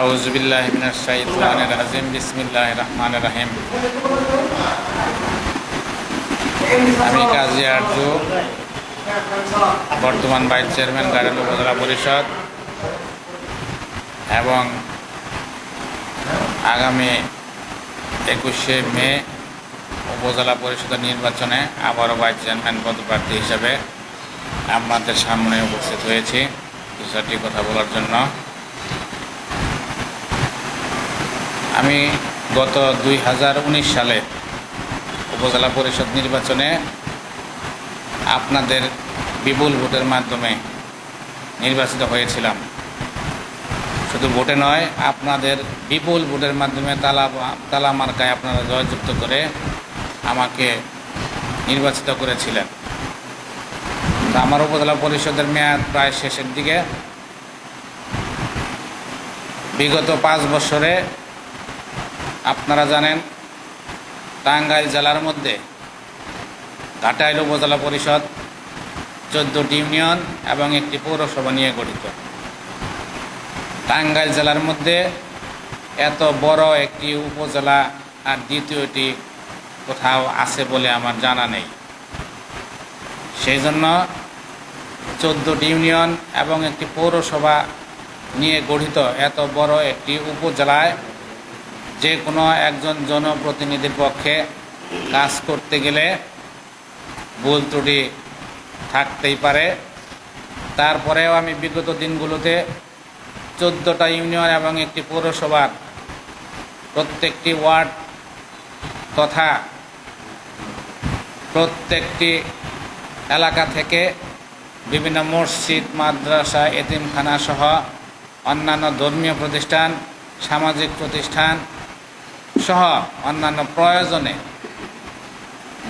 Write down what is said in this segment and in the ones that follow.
আউজবিল্লাহ মিনাশাইতানির রাজিম। বিসমিল্লাহির রহমানির রহিম। আমি কাজী আরজু, বর্তমান ভাইস চেয়ারম্যান গাড়াল উপজেলা পরিষদ। এবং আগামী একুশে মে উপজেলা পরিষদের নির্বাচনে আবারও ভাইস চেয়ারম্যান পদপ্রার্থী হিসাবে আপনাদের সামনে উপস্থিত হয়েছি। চারটি কথা বলার জন্য। আমি গত দুই হাজার উনিশ সালে উপজেলা পরিষদ নির্বাচনে আপনাদের বিপুল ভোটের মাধ্যমে নির্বাচিত হয়েছিলাম। শুধু ভোটে নয়, আপনাদের বিপুল ভোটের মাধ্যমে তালা তালা মার্কায় আপনারা জয়যুক্ত করে আমাকে নির্বাচিত করেছিলেন। আমার উপজেলা পরিষদের মেয়াদ প্রায় শেষের দিকে। বিগত পাঁচ বছরে আপনারা জানেন, টাঙ্গাইল জেলার মধ্যে ঘাটাইল উপজেলা পরিষদ চোদ্দোটি ইউনিয়ন এবং একটি পৌরসভা নিয়ে গঠিত। টাঙ্গাইল জেলার মধ্যে এত বড় একটি উপজেলা আর দ্বিতীয়টি কোথাও আছে বলে আমার জানা নেই। সেই জন্য চোদ্দোটি ইউনিয়ন এবং একটি পৌরসভা নিয়ে গঠিত এত বড় একটি উপজেলায় যে কোনো একজন জনপ্রতিনিধির পক্ষে কাজ করতে গেলে ভুল ত্রুটি থাকতেই পারে। তারপরেও আমি বিগত দিনগুলোতে চোদ্দোটা ইউনিয়ন এবং একটি পৌরসভার প্রত্যেকটি ওয়ার্ড তথা প্রত্যেকটি এলাকা থেকে বিভিন্ন মসজিদ, মাদ্রাসা, এতিমখানা সহ অন্যান্য ধর্মীয় প্রতিষ্ঠান, সামাজিক প্রতিষ্ঠান সহ অন্যান্য প্রয়োজনে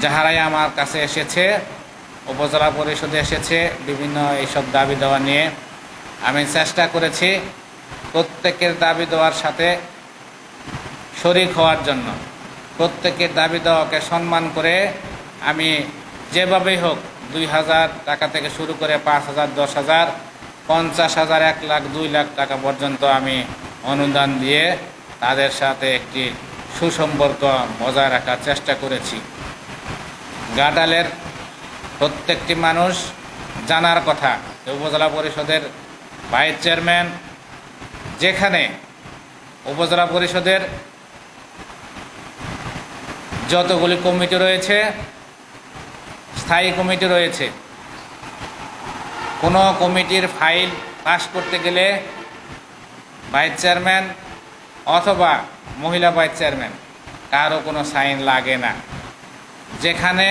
যাহারাই আমার কাছে এসেছে, উপজেলা পরিষদে এসেছে, বিভিন্ন এইসব দাবি দেওয়া নিয়ে আমি চেষ্টা করেছি প্রত্যেকের দাবি দেওয়ার সাথে শরিক হওয়ার জন্য। প্রত্যেকের দাবি দেওয়াকে সম্মান করে আমি যেভাবেই হোক দুই হাজার টাকা থেকে শুরু করে পাঁচ হাজার, দশ হাজার, পঞ্চাশ হাজার, এক লাখ, দুই লাখ টাকা পর্যন্ত আমি অনুদান দিয়ে তাদের সাথে একটি সুসম্পর্ক বজায় রাখার চেষ্টা করেছি। গাডালের প্রত্যেকটি মানুষ জানার কথা উপজেলা পরিষদের ভাইস চেয়ারম্যান, যেখানে উপজেলা পরিষদের যতগুলি কমিটি রয়েছে, স্থায়ী কমিটি রয়েছে, কোনো কমিটির ফাইল পাস করতে গেলে ভাইস চেয়ারম্যান অথবা মহিলা ভাইস চেয়ারম্যান কারও কোনো সাইন লাগে না। যেখানে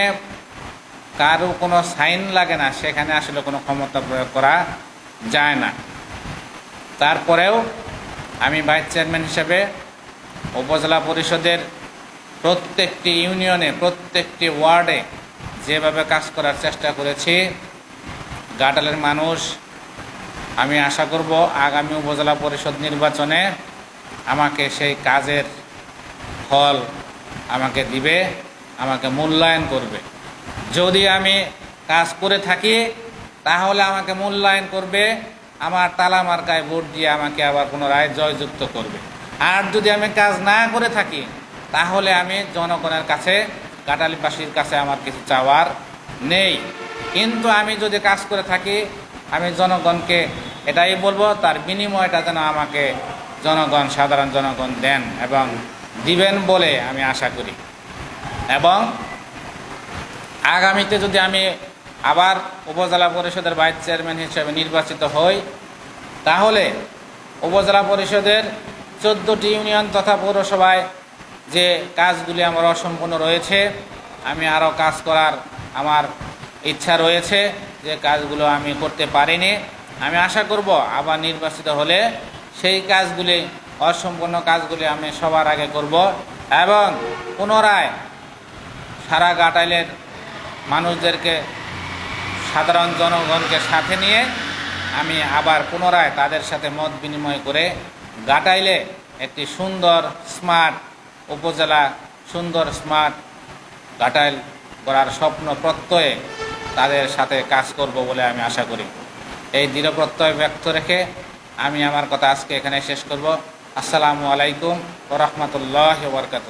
কারও কোনো সাইন লাগে না, সেখানে আসলে কোনো ক্ষমতা প্রয়োগ করা যায় না। তারপরেও আমি ভাইস চেয়ারম্যান হিসেবে উপজেলা পরিষদের প্রত্যেকটি ইউনিয়নে, প্রত্যেকটি ওয়ার্ডে যেভাবে কাজ করার চেষ্টা করেছি গাটালের মানুষ, আমি আশা করব আগামী উপজেলা পরিষদ নির্বাচনে আমাকে সেই কাজের ফল আমাকে দিবে, আমাকে মূল্যায়ন করবে। যদি আমি কাজ করে থাকি, তাহলে আমাকে মূল্যায়ন করবে, আমার তালা মার্কায় ভোট দিয়ে আমাকে আবার পুনরায় জয়যুক্ত করবে। আর যদি আমি কাজ না করে থাকি, তাহলে আমি জনগণের কাছে কাটালিবাসীর কাছে আমার কিছু চাওয়ার নেই। কিন্তু আমি যদি কাজ করে থাকি, আমি জনগণকে এটাই বলব, তার বিনিময়টা যেন আমাকে জনগণ, সাধারণ জনগণ দেন এবং দিবেন বলে আমি আশা করি। এবং আগামীতে যদি আমি আবার উপজেলা পরিষদের ভাইস চেয়ারম্যান হিসেবে নির্বাচিত হই, তাহলে উপজেলা পরিষদের চোদ্দোটি ইউনিয়ন তথা পৌরসভায় যে কাজগুলি আমার অসম্পূর্ণ রয়েছে, আমি আরও কাজ করার আমার ইচ্ছা রয়েছে, যে কাজগুলো আমি করতে পারিনি। আমি আশা করব আবার নির্বাচিত হলে সেই কাজগুলি, অসম্পূর্ণ কাজগুলি আমি সবার আগে করব এবং পুনরায় সারা গাটাইলের মানুষদেরকে, সাধারণ জনগণকে সাথে নিয়ে আমি আবার পুনরায় তাদের সাথে মত বিনিময় করে গাটাইলে একটি সুন্দর, স্মার্ট উপজেলা, সুন্দর, স্মার্ট গাটাইল করার স্বপ্ন প্রত্যয়ে তাদের সাথে কাজ করব বলে আমি আশা করি। এই দৃঢ় প্রত্যয় ব্যক্ত রেখে আমি আমার কথা আজকে এখানে শেষ করব। আসসালামু আলাইকুম ও রহমতুল্লাহ বরকাত